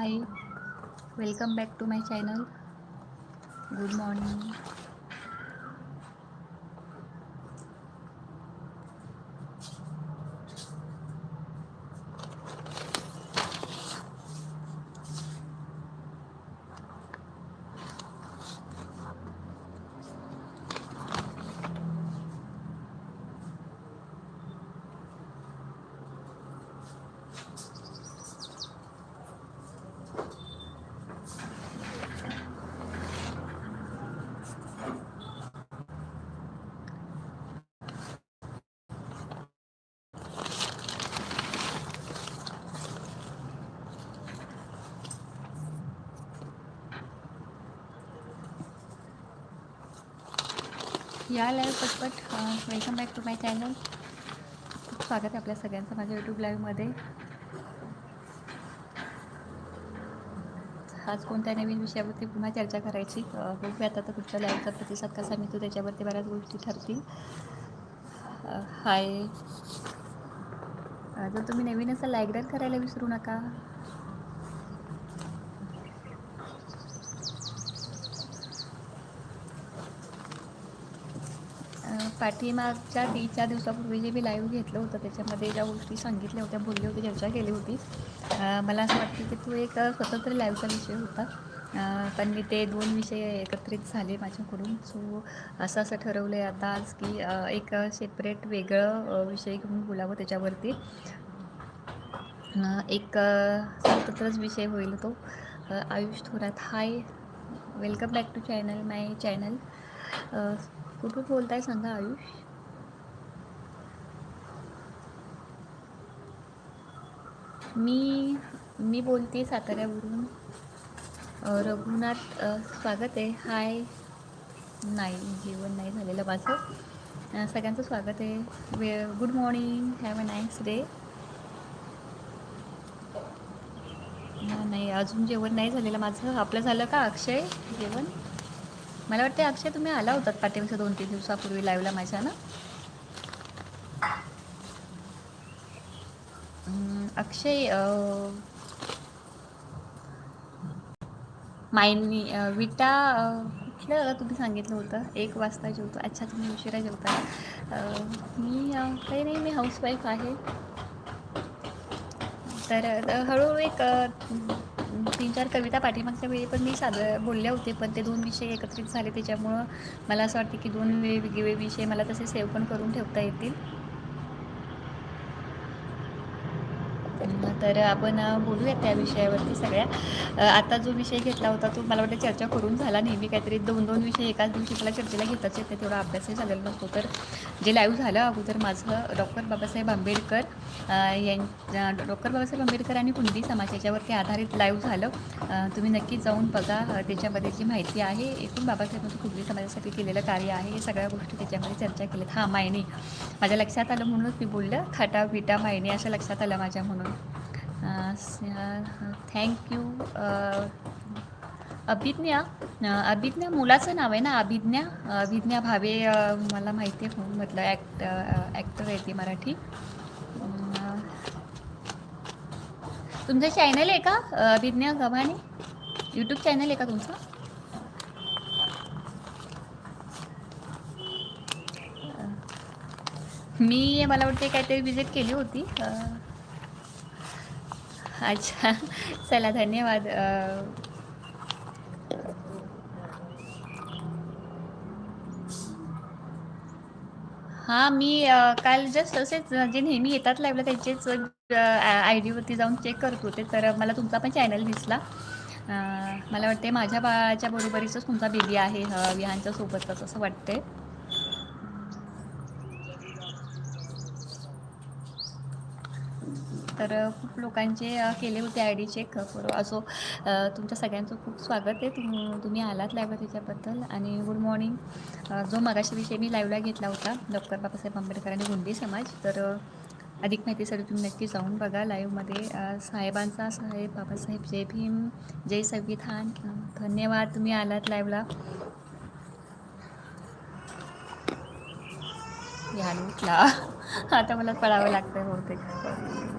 Hi, welcome back to my channel. Good morning. या live पटपट welcome back to my channel खूप स्वागत आहे आपल्या सगळ्यांचं माझ्या यूट्यूब लाईव्हमध्ये आज कोणत्या नवीन विषयावरती पुन्हा चर्चा करायची बघूया आता तुमच्या लाईव्हचा प्रतिसाद कसा मिळतो त्याच्यावरती बऱ्याच गोष्टी ठरतील हाय जर तुम्ही नवीन असं लाईक करायला विसरू नका पाठीमागच्या तीन चार दिवसापूर्वी जे मी लाईव्ह घेतलं होतं त्याच्यामध्ये ज्या गोष्टी सांगितल्या होत्या बोलले होते चर्चा केली होती मला असं वाटतं की तो एक स्वतंत्र लाईव्हचा विषय होता पण मी ते दोन विषय एकत्रित झाले माझ्याकडून सो असं असं ठरवलं आहे आता आज की एक सेपरेट वेगळं विषय घेऊन बोलावं त्याच्यावरती एक स्वतंत्रच विषय होईल तो Ayush Thorat hi welcome back to channel my channel कुठून बोलताय सांगा आयुष मी मी बोलते साताऱ्यावरून रघुनाथ स्वागत आहे हाय नाही जेवण नाही झालेलं माझं सगळ्यांचं स्वागत आहे वे good morning have a nice day नाही अजून जेवण नाही झालेलं माझं आपलं झालं का अक्षय जेवण मला वाटते अक्षय तुम्ही आला होतात पाठीमागच्या दोन तीन दिवसापूर्वी लाईव्हला माझ्या ना अक्षय मायनी विटा कुठलं तुम्ही सांगितलं होतं एक वाजता जेवतो अच्छा तुम्ही उशिरा जेवता मी काही नाही मी हाऊसवाईफ आहे तर हळूहळू एक तीन चार कविता पाठीमागच्या वेळी पण मी साध बोलल्या होते पण ते दोन विषय एकत्रित झाले त्याच्यामुळं मला असं वाटते की दोन वेगवेगळे विषय मला तसे सेव्ह पण करून ठेवता येतील तर आपण बोलूया त्या विषयावरती सगळ्या आता जो विषय घेतला होता तो मला वाटतं चर्चा करून झाला नेहमी काहीतरी दोन दोन विषय एकाच दिवशी मला चर्चेला घेताच येते तेवढा अभ्यासही झालेला नसतो तर जे लाईव्ह झालं अगोदर माझं डॉक्टर बाबासाहेब आंबेडकर यां डॉक्टर बाबासाहेब आंबेडकर आणि कुंडी समाज याच्यावरती आधारित लाईव्ह झालं तुम्ही नक्की जाऊन बघा त्याच्यामध्ये जी माहिती आहे एकूण बाबासाहेबांचं कुंडली समाजासाठी केलेलं कार्य आहे हे सगळ्या गोष्टी त्याच्यामध्ये चर्चा केल्यात हां मायने माझ्या लक्षात आलं म्हणूनच मी बोललं खाटा विटा मायने असं लक्षात आलं माझ्या म्हणून थँक्यू अभिज्ञा अभिज्ञा मुलाचं नाव आहे ना अभिज्ञा अभिज्ञा भावे मला माहिती आहे म्हणून म्हटलं ॲक्ट ॲक्टर आहे ती मराठी तुमचं चॅनल आहे का अभिज्ञा गव्हाणे यूट्यूब चॅनल आहे का तुमचं मी मला वाटते काहीतरी विजिट केली होती अच्छा चला धन्यवाद हा मी काल जस्ट तसेच जे नेहमी येतात लाईव्हला त्यांचेच आय वरती जाऊन चेक करत होते तर मला तुमचा पण चॅनल दिसला मला वाटते माझ्या बाळाच्या बरोबरीच तुमचा बेबी आहे विहानच्या सोबतच असं वाटतंय तर खूप लोकांचे केले होते आय डी चेक करू असो तुमच्या सगळ्यांचं खूप स्वागत आहे तुम तुम्ही आलात लाईव्ह त्याच्याबद्दल आणि गुड मॉर्निंग जो मगाशी विषय मी लाईव्हला घेतला होता डॉक्टर बाबासाहेब आंबेडकर आणि गुंडी समाज तर अधिक माहितीसाठी तुम्ही नक्की जाऊन बघा लाईव्हमध्ये साहेबांचा साहेब बाबासाहेब जय भीम जय संविधान धन्यवाद तुम्ही आलात लाईव्हला आता मला पळावं लागतंय बहुतेक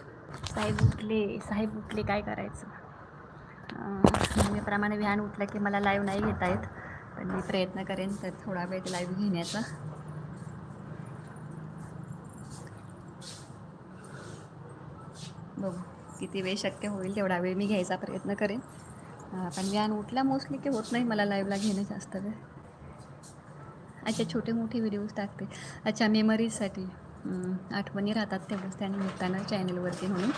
साहेब उठले साहेब उठले काय करायचं प्रमाणे व्यान उठलं की मला लाईव्ह नाही घेता येत पण मी प्रयत्न करेन तर थोडा वेळ लाईव्ह घेण्याचा बघू किती वेळ शक्य होईल तेवढा वेळ मी घ्यायचा प्रयत्न करेन पण व्यान उठला मोस्टली की होत नाही मला लाईव्हला घेणं जास्त वेळ अच्छा छोटे मोठे व्हिडिओज टाकते अच्छा मेमरीजसाठी आठवणी राहतात तेवढंच त्या निमित्तानं चॅनलवरती म्हणून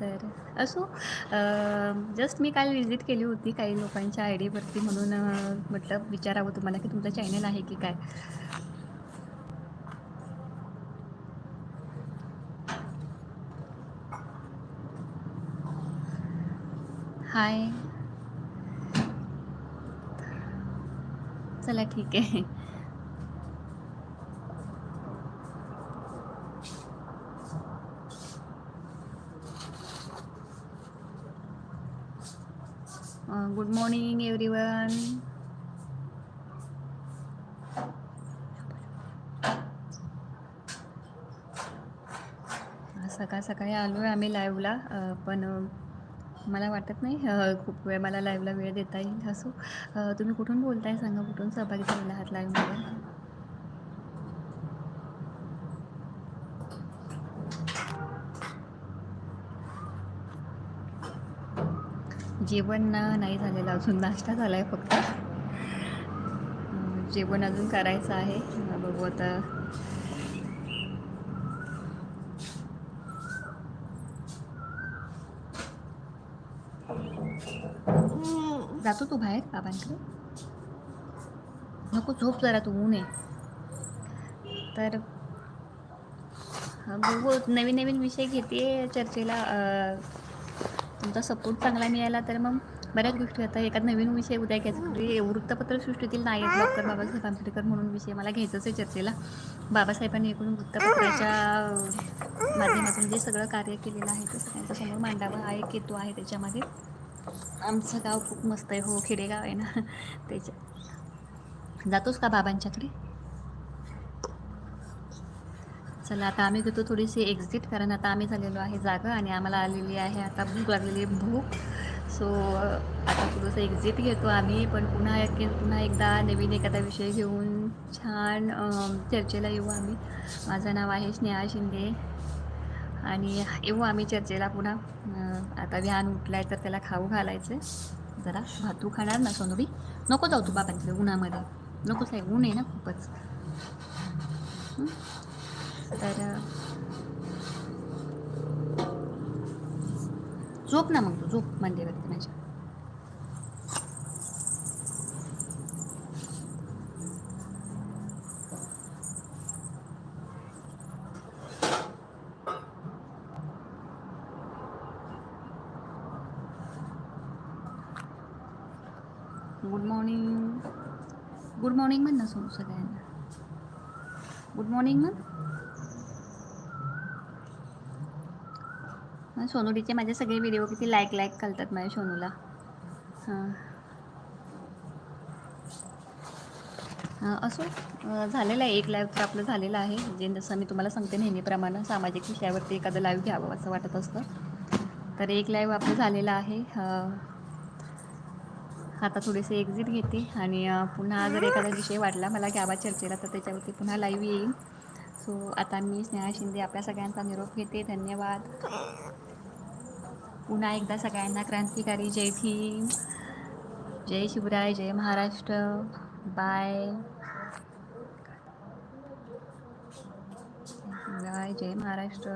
तर असो जस्ट मी काल विजिट केली होती काही लोकांच्या आय डीवरती म्हणून म्हटलं विचारावं तुम्हाला की तुमचं चॅनल आहे की काय हाय चला ठीक आहे गुड मॉर्निंग एवरीवन सकाळ सकाळी आलो आहे आम्ही लाईव्हला पण मला वाटत नाही खूप वेळ मला लाईव्हला वेळ देता येईल असो तुम्ही कुठून बोलताय सांगा कुठून सहभागी झालेला आहात लाईव्हमध्ये जेवण नाही झालेलं अजून नाश्ता झाला आहे फक्त जेवण अजून करायचं आहे बघू आता जातो तू बाहेर बाबांकडे नको झोप जरा तू ऊन आहे तर बघू नवीन नवीन विषय घेते चर्चेला तुमचा सपोर्ट चांगला मिळाला तर मग बऱ्याच गोष्टी आता एखादा नवीन विषय उद्या घ्यायचा वृत्तपत्र सृष्टीतील नाही डॉक्टर बाबासाहेब आंबेडकर म्हणून विषय मला घ्यायचाच आहे चर्चेला बाबासाहेबांनी एकूण वृत्तपत्राच्या माध्यमातून जे सगळं कार्य केलेलं आहे ते सगळ्यांच्या समोर मांडावं हा एक हेतू आहे त्याच्यामध्ये आमचं गाव खूप मस्त आहे हो खेडेगाव आहे ना त्याच्या जातोस का बाबांच्याकडे चला आता आम्ही घेतो थोडीशी एक्झिट कारण आता आम्ही झालेलो आहे जागा आणि आम्हाला आलेली आहे आता भूक लागलेली आहे भूक सो आता थोडंसं एक्झिट घेतो आम्ही पण पुन्हा एक पुन्हा एकदा नवीन एखादा विषय घेऊन छान चर्चेला येऊ आम्ही माझं नाव आहे स्नेहा शिंदे आणि येऊ आम्ही चर्चेला पुन्हा आता व्यान उठला आहे तर त्याला खाऊ घालायचं जरा भातू खाणार ना सोनुबी नको जाऊ तू बाबांकडे उन्हामध्ये नकोच आहे ऊन आहे ना खूपच तर झोप ना मग तू झोप म्हणते व्यक्ती माझ्या गुड मॉर्निंग गुड मॉर्निंग म्हण ना सगळ्यांना गुड मॉर्निंग म्हण पण माझे सगळे व्हिडिओ किती लाईक लाईक घालतात माझ्या सोनूला असो झालेलं आहे एक तर आपलं झालेलं आहे जे म्हणजे जसं मी तुम्हाला सांगते नेहमीप्रमाणे सामाजिक विषयावरती एखादं लाईव्ह घ्यावं असं वाटत असतं तर एक लाईव्ह आपलं झालेलं आहे आता थोडेसे एक्झिट घेते आणि पुन्हा जर एखादा विषय वाटला मला घ्यावा चर्चेला तर त्याच्यावरती पुन्हा लाईव्ह येईल सो आता मी स्नेहा शिंदे आपल्या सगळ्यांचा निरोप घेते धन्यवाद पुन्हा एकदा सगळ्यांना क्रांतिकारी जय भीम जय शिवराय जय महाराष्ट्र बाय जय महाराष्ट्र